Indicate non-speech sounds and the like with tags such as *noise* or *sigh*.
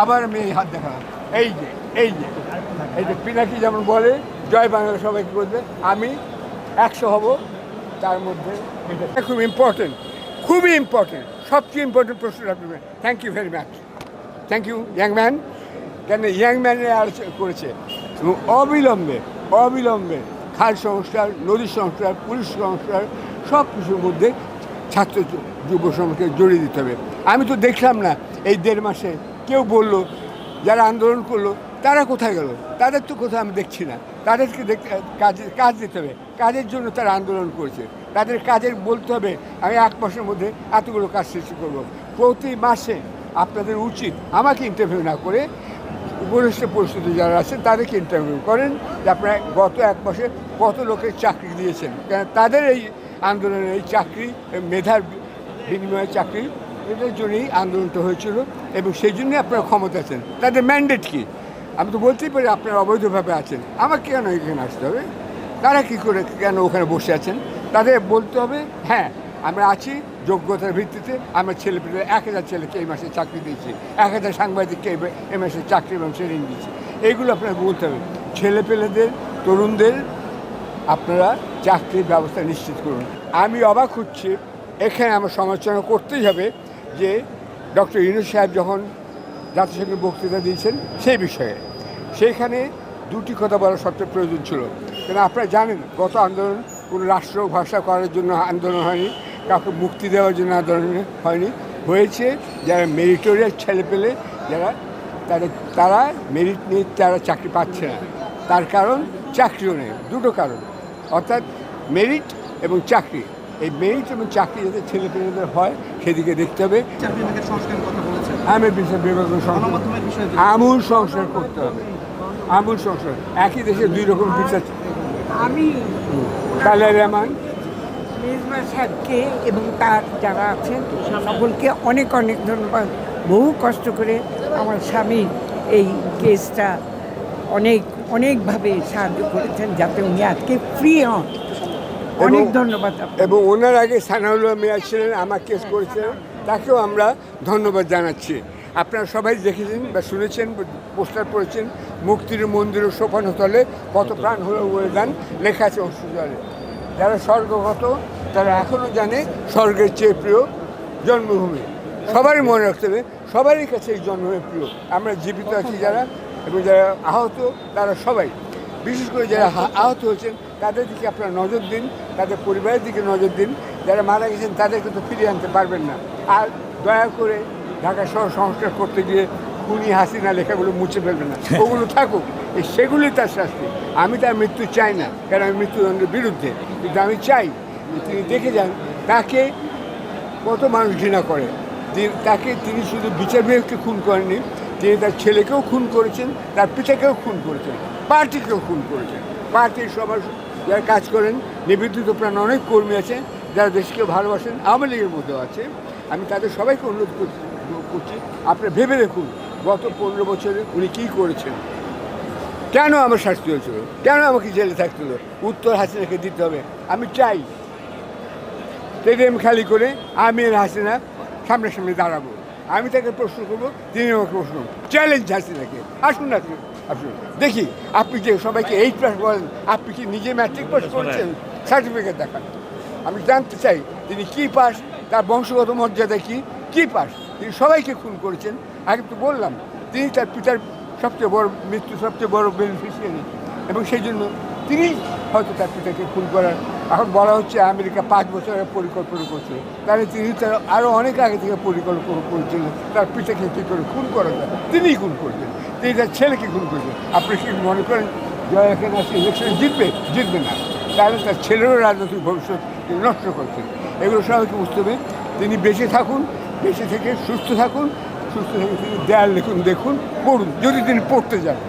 আবার এই হাত দেখালাম এই যে এই যে এই যে পিনাকি যেমন বলে, জয় বাংলা সবাইকে বলবে? আমি একশো হব, তার মধ্যে এটা খুব ইম্পর্টেন্ট খুবই ইম্পর্টেন্ট সবচেয়ে ইম্পর্টেন্ট প্রশ্ন আপনি thank you very much thank you young man কেন ইয়াং ম্যানের আলোচনা করেছে? এবং অবিলম্বে অবিলম্বে খাল সংস্কার, নদী সংস্কার, পুলিশ সংস্কার, সব কিছুর মধ্যে ছাত্র যুব সমাজকে জড়িয়ে দিতে হবে। আমি তো দেখলাম না এই দেড় মাসে কেউ বলল, যারা আন্দোলন করল, তারা কোথায় গেল? তাদের তো কোথাও আমি দেখছি না। তাদেরকে দেখতে, কাজে, কাজ দিতে হবে। কাজের জন্য তারা আন্দোলন করছে। তাদের কাজের বলতে হবে, আমি এক মাসের মধ্যে এতগুলো কাজ শেষ করব। প্রতি মাসে আপনাদের উচিত আমাকে ইন্টারভিউ না করে উপরিষ্ঠ পরিস্থিতি যারা আছেন, তাদেরকে ইন্টারভিউ করেন যে আপনারা গত এক মাসে কত লোকের চাকরি দিয়েছেন। কেন তাদের এই আন্দোলনের এই চাকরি, মেধার বিনিময়ে চাকরি এটার জন্যই আন্দোলনটা হয়েছিল এবং সেই জন্যই আপনারা ক্ষমতা আছেন। তাদের ম্যান্ডেট কি? আমি তো বলতেই পারি আপনারা অবৈধভাবে আছেন। আমাকে কেন এখানে আসতে হবে? তারা কী করে কেন ওখানে বসে আছেন? তাদের বলতে হবে হ্যাঁ আমরা আছি যোগ্যতার ভিত্তিতে। আমরা ছেলে পেলে এক হাজার ছেলেকে এই মাসে চাকরি দিয়েছি। এক হাজার সাংবাদিককে এই মাসে চাকরি এবং ট্রেনিং দিয়েছি। এইগুলো আপনারা বলতে হবে। ছেলে পেলেদের, তরুণদের আপনারা চাকরির ব্যবস্থা নিশ্চিত করুন। আমি অবাক হচ্ছি। এখানে আমার সমালোচনা করতেই হবে। যে ডক্টর ইউনুস সাহেব যখন জাতিসংঘের বক্তৃতা দিয়েছেন সেই বিষয়ে। সেইখানে দুটি কথা বলা সবচেয়ে প্রয়োজন ছিল। কেন আপনারা জানেন, গত আন্দোলন কোনো রাষ্ট্র ভাষা করার জন্য আন্দোলন হয়নি, কাউকে মুক্তি দেওয়ার জন্য আন্দোলন হয়নি। হয়েছে যারা মেরিটোরিয়াল ছেলে পেলে, যারা তাদের, তারা মেরিট নিয়ে তারা চাকরি পাচ্ছে না। তার কারণ চাকরিও নেই, দুটো কারণ। অর্থাৎ মেরিট এবং চাকরি। এই মেরিট এবং চাকরি যাতে ছেলে পেলেদের হয় সেদিকে দেখতে হবে। বিভাগের আমি বিচার বিভাগ সংস্কার আমূল সংস্কার করতে হবে। আমূল সংস্কার। একই দেশে দুই রকম বিচার আমি কালিয়া রহমান? সাহেবকে এবং তার যারা আছেন সকলকে অনেক অনেক ধন্যবাদ। বহু কষ্ট করে আমার স্বামী এই কেসটা অনেক অনেকভাবে সাহায্য করেছেন যাতে উনি আজকে ফ্রি হন। অনেক ধন্যবাদ এবং ওনার আগে সানাউল্লাহ মেয়ার ছিলেন আমার কেস করেছিলেন তাকেও আমরা ধন্যবাদ জানাচ্ছি। আপনারা সবাই দেখেছেন বা শুনেছেন পোস্টার পড়েছেন মুক্তির মন্দির ও সোপানো তলে কত প্রাণ হলো ওয়েদান লেখা আছে অশ্রু জলে যারা স্বর্গগত তারা এখনও জানে স্বর্গের চেয়ে প্রিয় জন্মভূমি। সবারই মনে রাখতে হবে সবারই কাছে এই জন্মভূমি প্রিয়। আমরা জীবিত আছি যারা এবং যারা আহত তারা সবাই। বিশেষ করে যারা আহত হয়েছেন তাদের দিকে আপনারা নজর দিন তাদের পরিবারের দিকে নজর দিন যারা মারা গেছেন তাদেরকে তো ফিরিয়ে আনতে পারবেন না। আর দয়া করে ঢাকা শহর সংস্কার করতে গিয়ে খুনি হাসিনা লেখাগুলো মুছে ফেলবেন না। *laughs* ওগুলো থাকুক এই সেগুলি তার শাস্তি। আমি তার মৃত্যু চাই না কারণ আমি মৃত্যুদণ্ডের বিরুদ্ধে। কিন্তু আমি চাই তিনি দেখে যান তাকে কত মানুষ ঘৃণা করে। তাকে তিনি শুধু বিচার বিভাগকে খুন করেননি তিনি তার ছেলেকেও খুন করেছেন তার পিতাকেও খুন করেছেন পার্টিকেও খুন করেছেন। পার্টির সবার যারা কাজ করেন নিবেদিত প্রাণ অনেক কর্মী আছে, যারা দেশকে ভালোবাসেন, আওয়ামী লীগের মধ্যেও আছে। আমি তাদের সবাইকে অনুরোধ করছি আপনারা ভেবে দেখুন গত পনেরো বছরে উনি কী করেছেন। কেন আমার শাস্তি হয়েছিল? কেন আমাকে জেলে থাকতে হলো? উত্তর হাসিনাকে দিতে হবে। আমি চাই স্টেডিয়াম খালি করে আমি আর হাসিনা সামনাসামনি দাঁড়াবো। আমি তাকে প্রশ্ন করব, তিনি আমাকে প্রশ্ন চ্যালেঞ্জ হাসিনাকে। আসুন না। দেখি আপনি যে সবাইকে এইট পাস বলেন আপনি কি নিজে ম্যাট্রিক পাস করেছেন? সার্টিফিকেট দেখান। আমি জানতে চাই তিনি কি পাস তার বংশগত মর্যাদা কি? কি পাস তিনি সবাইকে খুন করেছেন। আগে তো বললাম তিনি তার পিতার সবচেয়ে বড় মৃত্যু সবচেয়ে বড় বেনিফিশিয়ারি এবং সেই জন্য তিনি হয়তো তার পিতাকে খুন করার এখন বলা হচ্ছে আমেরিকা পাঁচ বছরের পরিকল্পনা করছে। তাহলে তিনি তার আরও অনেক আগে থেকে পরিকল্পনা করেছিলেন তার পিতাকে কী করে খুন করা যায়? তিনিই খুন করছেন তিনি তার ছেলেকে খুন করছেন আপনি কি মনে করেন জয় এখানে আসে ইলেকশনে জিতবে? জিতবে না। তাহলে তার ছেলেরও রাজনৈতিক ভবিষ্যৎ নষ্ট করছেন। এগুলো সবাইকে বুঝতে হবে তিনি বেঁচে থাকুন, বেঁচে থেকে সুস্থ থাকুন, সুস্থ থেকে তিনি দেয়াল লিখুন দেখুন, পড়ুন। যদি তিনি পড়তে যান।